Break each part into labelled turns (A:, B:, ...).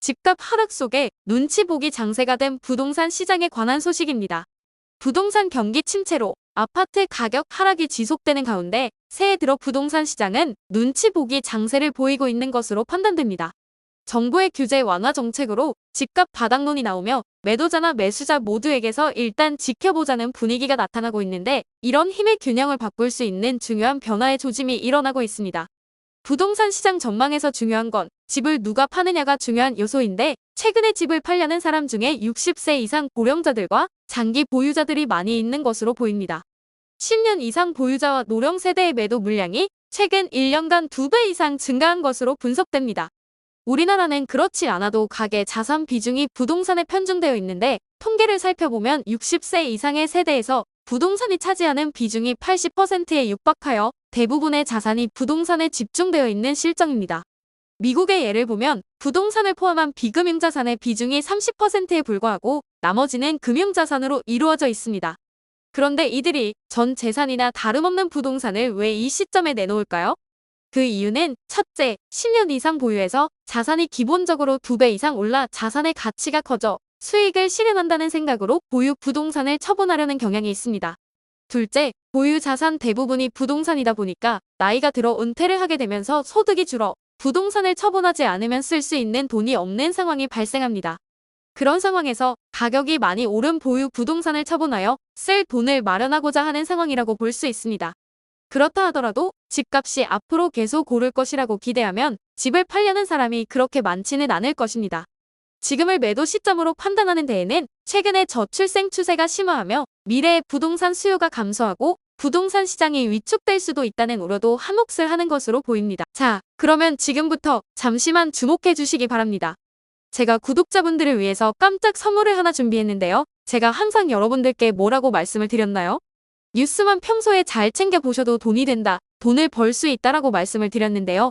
A: 집값 하락 속에 눈치 보기 장세가 된 부동산 시장에 관한 소식입니다. 부동산 경기 침체로 아파트 가격 하락이 지속되는 가운데 새해 들어 부동산 시장은 눈치 보기 장세를 보이고 있는 것으로 판단됩니다. 정부의 규제 완화 정책으로 집값 바닥론이 나오며 매도자나 매수자 모두에게서 일단 지켜보자는 분위기가 나타나고 있는데 이런 힘의 균형을 바꿀 수 있는 중요한 변화의 조짐이 일어나고 있습니다. 부동산 시장 전망에서 중요한 건 집을 누가 파느냐가 중요한 요소인데 최근에 집을 팔려는 사람 중에 60세 이상 고령자들과 장기 보유자들이 많이 있는 것으로 보입니다. 10년 이상 보유자와 노령 세대의 매도 물량이 최근 1년간 2배 이상 증가한 것으로 분석됩니다. 우리나라는 그렇지 않아도 가계 자산 비중이 부동산에 편중되어 있는데 통계를 살펴보면 60세 이상의 세대에서 부동산이 차지하는 비중이 80%에 육박하여 대부분의 자산이 부동산에 집중되어 있는 실정입니다. 미국의 예를 보면 부동산을 포함한 비금융 자산의 비중이 30%에 불과하고 나머지는 금융자산으로 이루어져 있습니다. 그런데 이들이 전 재산이나 다름없는 부동산을 왜 이 시점에 내놓을까요? 그 이유는 첫째, 10년 이상 보유해서 자산이 기본적으로 2배 이상 올라 자산의 가치가 커져 수익을 실현한다는 생각으로 보유 부동산을 처분하려는 경향이 있습니다. 둘째, 보유 자산 대부분이 부동산이다 보니까 나이가 들어 은퇴를 하게 되면서 소득이 줄어 부동산을 처분하지 않으면 쓸 수 있는 돈이 없는 상황이 발생합니다. 그런 상황에서 가격이 많이 오른 보유 부동산을 처분하여 쓸 돈을 마련하고자 하는 상황이라고 볼 수 있습니다. 그렇다 하더라도 집값이 앞으로 계속 오를 것이라고 기대하면 집을 팔려는 사람이 그렇게 많지는 않을 것입니다. 지금을 매도 시점으로 판단하는 데에는 최근에 저출생 추세가 심화하며 미래의 부동산 수요가 감소하고 부동산 시장이 위축될 수도 있다는 우려도 한몫을 하는 것으로 보입니다. 자, 그러면 지금부터 잠시만 주목해 주시기 바랍니다. 제가 구독자분들을 위해서 깜짝 선물을 하나 준비했는데요. 제가 항상 여러분들께 뭐라고 말씀을 드렸나요? 뉴스만 평소에 잘 챙겨 보셔도 돈이 된다, 돈을 벌 수 있다라고 말씀을 드렸는데요.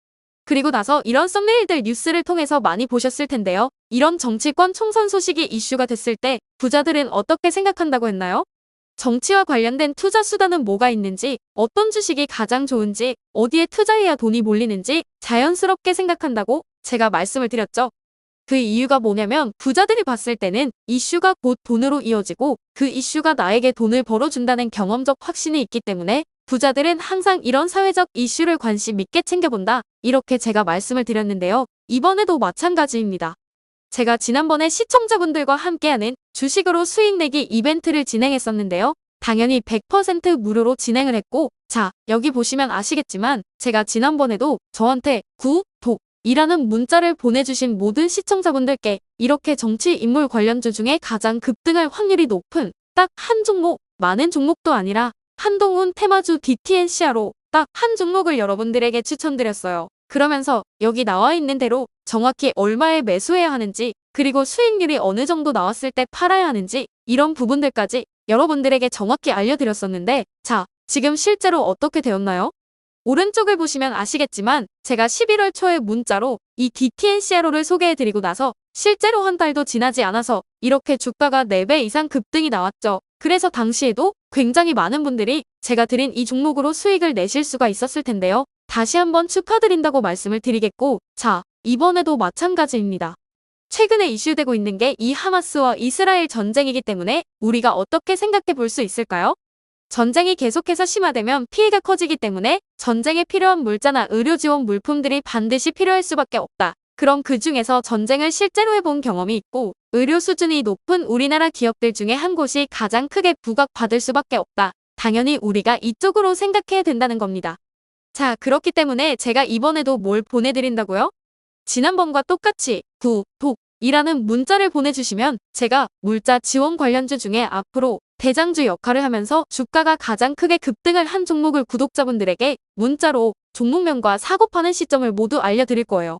A: 그리고 나서 이런 썸네일들 뉴스를 통해서 많이 보셨을 텐데요. 이런 정치권 총선 소식이 이슈가 됐을 때 부자들은 어떻게 생각한다고 했나요? 정치와 관련된 투자 수단은 뭐가 있는지, 어떤 주식이 가장 좋은지, 어디에 투자해야 돈이 몰리는지 자연스럽게 생각한다고 제가 말씀을 드렸죠. 그 이유가 뭐냐면 부자들이 봤을 때는 이슈가 곧 돈으로 이어지고 그 이슈가 나에게 돈을 벌어준다는 경험적 확신이 있기 때문에 부자들은 항상 이런 사회적 이슈를 관심 있게 챙겨본다. 이렇게 제가 말씀을 드렸는데요. 이번에도 마찬가지입니다. 제가 지난번에 시청자분들과 함께하는 주식으로 수익 내기 이벤트를 진행했었는데요. 당연히 100% 무료로 진행을 했고, 자, 여기 보시면 아시겠지만, 제가 지난번에도 저한테 구, 독, 이라는 문자를 보내주신 모든 시청자분들께 이렇게 정치 인물 관련주 중에 가장 급등할 확률이 높은 딱 한 종목, 많은 종목도 아니라 한동훈 테마주 DTNCR로 딱 한 종목을 여러분들에게 추천드렸어요. 그러면서 여기 나와 있는 대로 정확히 얼마에 매수해야 하는지 그리고 수익률이 어느 정도 나왔을 때 팔아야 하는지 이런 부분들까지 여러분들에게 정확히 알려드렸었는데 자, 지금 실제로 어떻게 되었나요? 오른쪽을 보시면 아시겠지만 제가 11월 초에 문자로 이 DTNCRO를 소개해드리고 나서 실제로 한 달도 지나지 않아서 이렇게 주가가 4배 이상 급등이 나왔죠. 그래서 당시에도 굉장히 많은 분들이 제가 드린 이 종목으로 수익을 내실 수가 있었을 텐데요. 다시 한번 축하드린다고 말씀을 드리겠고 자, 이번에도 마찬가지입니다. 최근에 이슈되고 있는 게 이 하마스와 이스라엘 전쟁이기 때문에 우리가 어떻게 생각해 볼 수 있을까요? 전쟁이 계속해서 심화되면 피해가 커지기 때문에 전쟁에 필요한 물자나 의료 지원 물품들이 반드시 필요할 수밖에 없다. 그럼 그 중에서 전쟁을 실제로 해본 경험이 있고 의료 수준이 높은 우리나라 기업들 중에 한 곳이 가장 크게 부각받을 수밖에 없다. 당연히 우리가 이쪽으로 생각해야 된다는 겁니다. 자, 그렇기 때문에 제가 이번에도 뭘 보내드린다고요? 지난번과 똑같이 구, 독, 이라는 문자를 보내주시면 제가 물자 지원 관련주 중에 앞으로 대장주 역할을 하면서 주가가 가장 크게 급등을 한 종목을 구독자분들에게 문자로 종목명과 사고 파는 시점을 모두 알려드릴 거예요.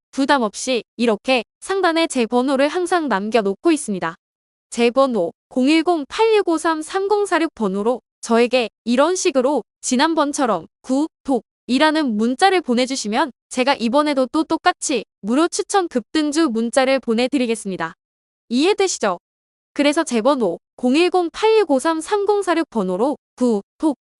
A: 부담 없이 이렇게 상단에 제 번호를 항상 남겨놓고 있습니다. 제 번호 010-8653-3046 번호로 저에게 이런 식으로 지난번처럼 구독이라는 문자를 보내주시면 제가 이번에도 또 똑같이 무료 추천 급등주 문자를 보내드리겠습니다. 이해되시죠? 그래서 제 번호 010-8653-3046 번호로 구독